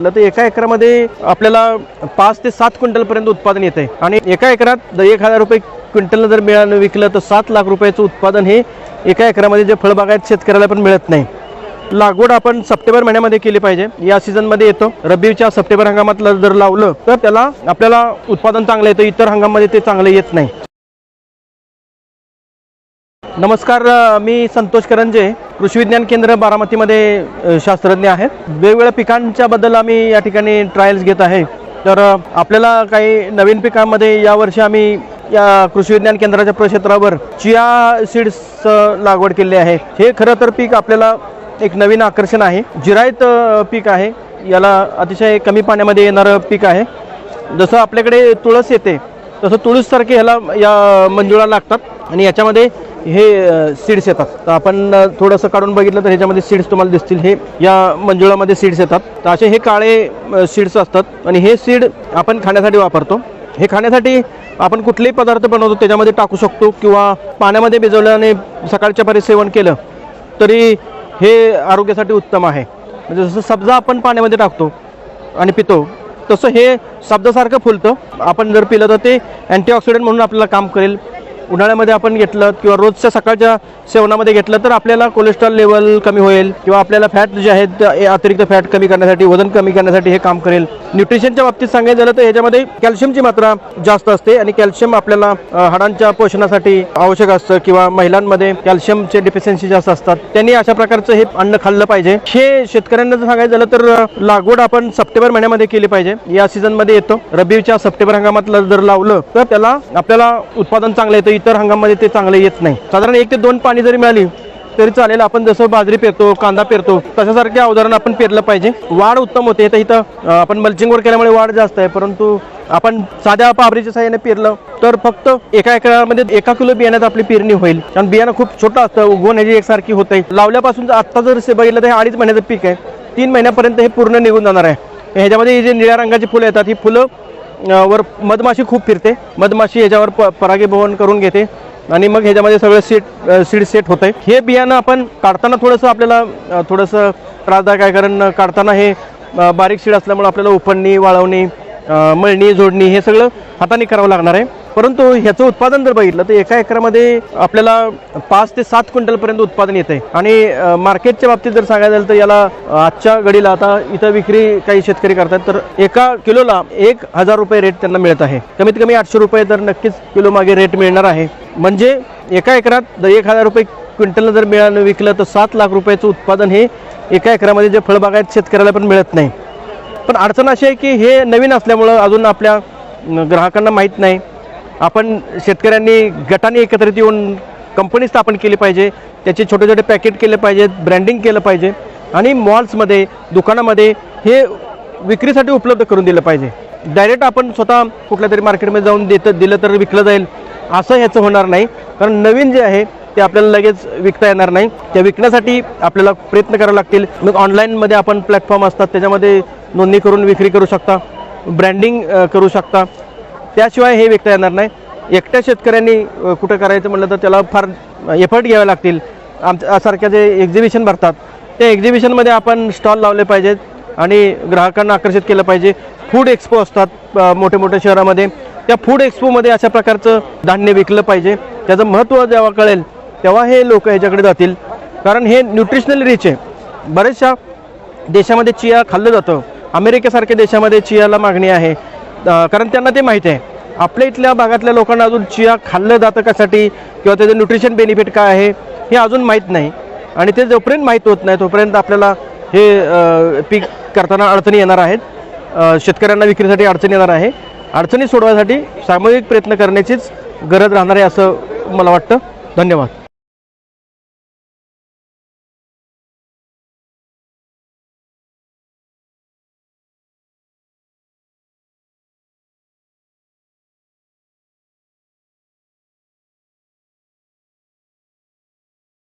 तर एका एकरामध्ये आपल्याला पाच ते सात क्विंटलपर्यंत उत्पादन येते आणि एका एकरात जर एक हजार रुपये क्विंटल जर मिळालं विकलं तर सात लाख रुपयाचं उत्पादन हे एका एकरामध्ये जे फळबागायत शेतकऱ्याला पण मिळत नाही. लागवड आपण सप्टेंबर महिन्यामध्ये केली पाहिजे. या सीझनमध्ये येतो. रब्बीच्या सप्टेंबर हंगामातलं जर लावलं तर त्याला आपल्याला उत्पादन चांगलं येतं. इतर हंगामामध्ये ते चांगलं येत नाही. नमस्कार मी संतोष करंजे कृषी विज्ञान केंद्र बारामतीमध्ये शास्त्रज्ञ आहेत. वेगवेगळ्या पिकांच्या बद्दल आम्ही या ठिकाणी ट्रायल्स घेत आहे. तर आपल्याला काही नवीन पिकांमध्ये यावर्षी आम्ही या कृषी विज्ञान केंद्राच्या प्रक्षेत्रावर चिया सीड्स लागवड केली आहे. हे खरं तर पीक आपल्याला एक नवीन आकर्षण आहे. जिरायत पीक आहे. याला अतिशय कमी पाण्यामध्ये येणारं पीक आहे. जसं आपल्याकडे तुळस येते तसं तुळससारखे ह्याला या मंजुळा लागतात. आणि याच्यामध्ये हे सीड्स येतात. तर आपण थोडंसं काढून बघितलं तर ह्याच्यामध्ये सीड्स तुम्हाला दिसतील. हे या मंजुळामध्ये सीड्स येतात. तर असे हे काळे सीड्स असतात. आणि हे सीड आपण खाण्यासाठी वापरतो. हे खाण्यासाठी आपण कुठलेही पदार्थ बनवतो त्याच्यामध्ये टाकू शकतो किंवा पाण्यामध्ये भिजवल्याने सकाळच्या परी सेवन केलं तरी हे आरोग्यासाठी उत्तम आहे. म्हणजे जसं सब्जा आपण पाण्यामध्ये टाकतो आणि पितो तसं हे शब्दासारखं फुलतं. आपण जर पिलं तर ते अँटीऑक्सिडंट म्हणून आपल्याला काम करेल. उन्हाळ्यामध्ये आपण घेतलं किंवा रोजच्या सकाळच्या सेवनामध्ये घेतलं तर आपल्याला कोलेस्ट्रॉल लेवल कमी होईल किंवा आपल्याला फॅट जे आहेत अतिरिक्त फॅट कमी करण्यासाठी वजन कमी करण्यासाठी हे काम करेल. न्यूट्रिशनच्या बाबतीत सांगायचं झालं तर ह्याच्यामध्ये कॅल्शियमची मात्रा जास्त असते आणि कॅल्शियम आपल्याला हाडांच्या पोषणासाठी आवश्यक असतं किंवा महिलांमध्ये कॅल्शियमचे डिफिशियन्सी जास्त असतात. त्यांनी अशा प्रकारचं हे अन्न खाल्लं पाहिजे. हे शेतकऱ्यांना जर सांगायचं झालं तर लागवड आपण सप्टेंबर महिन्यामध्ये केली पाहिजे. या सीझनमध्ये येतो. रब्बीच्या सप्टेंबर हंगामातलं जर लावलं तर त्याला आपल्याला उत्पादन चांगलं येतं. इतर हंगामामध्ये ते चांगलं येत नाही. साधारण एक ते दोन पाणी जरी मिळाली तरी चालेल. आपण जसं बाजरी पेरतो कांदा पेरतो तशासारख्या अवधारण आपण पेरलं पाहिजे. वाढ उत्तम होते. तर इथं आपण मल्चिंगवर केल्यामुळे वाढ जास्त आहे. परंतु आपण साध्या पाबरीच्या साह्याने पेरलं तर फक्त एका एकरामध्ये एका किलो बियाण्यात आपली पेरणी होईल. कारण बियाणं खूप छोटं असतं. उगवून ह्याची एकसारखी आहे लावल्यापासून जर आत्ता जर बघितलं तर हे अडीच महिन्याचं पीक आहे. तीन महिन्यापर्यंत हे पूर्ण निघून जाणार आहे. ह्याच्यामध्ये ही जी निळ्या रंगाची फुलं येतात ही फुलं वर मधमाशी खूप फिरते. मधमाशी याच्यावर प परागीभवन करून घेते. आणि मग ह्याच्यामध्ये सगळं सीट सीड सेट होतं. आहे हे बियाणं आपण काढताना थोडंसं आपल्याला थोडंसं त्रासदायक आहे. कारण काढताना हे बारीक सीड असल्यामुळे आपल्याला उपणणी वाळवणी मळणी जोडणी हे सगळं हाताने करावं लागणार आहे. परंतु ह्याचं उत्पादन जर बघितलं तर एका एकरामध्ये आपल्याला पाच ते सात क्विंटलपर्यंत उत्पादन येते आणि मार्केटच्या बाबतीत जर सांगायचं झालं तर याला आजच्या घडीला आता इथं विक्री काही शेतकरी करतात तर एका किलोला एक हजार रुपये रेट त्यांना मिळत आहे. कमीत कमी आठशे रुपये तर नक्कीच किलो मागे रेट मिळणार आहे. म्हणजे एका एकरात जर एक हजार रुपये क्विंटलनं जर मिळालं विकलं तर सात लाख रुपयाचं उत्पादन हे एका एकरामध्ये जे फळबागायत शेतकऱ्याला पण मिळत नाही. पण अडचण अशी आहे की हे नवीन असल्यामुळं अजून आपल्या ग्राहकांना माहीत नाही. आपण शेतकऱ्यांनी गटाने एकत्रित येऊन कंपनी स्थापन केली पाहिजे त्याचे छोटे छोटे पॅकेट केले पाहिजेत ब्रँडिंग केलं पाहिजे आणि मॉल्समध्ये दुकानामध्ये हे विक्रीसाठी उपलब्ध करून दिलं पाहिजे. डायरेक्ट आपण स्वतः कुठल्या तरी मार्केटमध्ये जाऊन देत दिलं तर विकलं जाईल असं ह्याचं होणार नाही. कारण नवीन जे आहे ते आपल्याला लगेच विकता येणार नाही. त्या विकण्यासाठी आपल्याला प्रयत्न करावे लागतील. मग ऑनलाईनमध्ये आपण प्लॅटफॉर्म असतात त्याच्यामध्ये नोंदणी करून विक्री करू शकता ब्रँडिंग करू शकता. त्याशिवाय हे विकता येणार नाही. एकट्या शेतकऱ्यांनी कुठं करायचं म्हटलं तर त्याला फार एफर्ट घ्यावे लागतील. आमच्यासारख्या जे एक्झिबिशन भरतात त्या एक्झिबिशनमध्ये आपण स्टॉल लावले पाहिजेत आणि ग्राहकांना आकर्षित केलं पाहिजे. फूड एक्सपो असतात मोठ्या मोठ्या शहरामध्ये. त्या फूड एक्सपोमध्ये अशा प्रकारचं धान्य विकलं पाहिजे. त्याचं महत्त्व जेव्हा कळेल तेव्हा हे लोक ह्याच्याकडे जातील. कारण हे न्यूट्रिशनल रिच आहे. बऱ्याचशा देशामध्ये चिया खाल्लं जातं. अमेरिकेसारख्या देशामध्ये चियाला मागणी आहे. कारण त्यांना ते माहीत आहे. आपल्या इथल्या भागातल्या लोकांना अजून चिया खाल्लं जातं कशासाठी? किंवा त्याचं न्यूट्रिशन बेनिफिट काय आहे? हे अजून माहीत नाही. आणि ते जोपर्यंत माहीत होत नाही तोपर्यंत आपल्याला हे पीक करताना अडचणी येणार आहेत. शेतकऱ्यांना विक्रीसाठी अडचणी येणार आहे. अडचणी सोडवण्यासाठी सामूहिक प्रयत्न करण्याचीच गरज राहणार आहे असं मला वाटतं. धन्यवाद.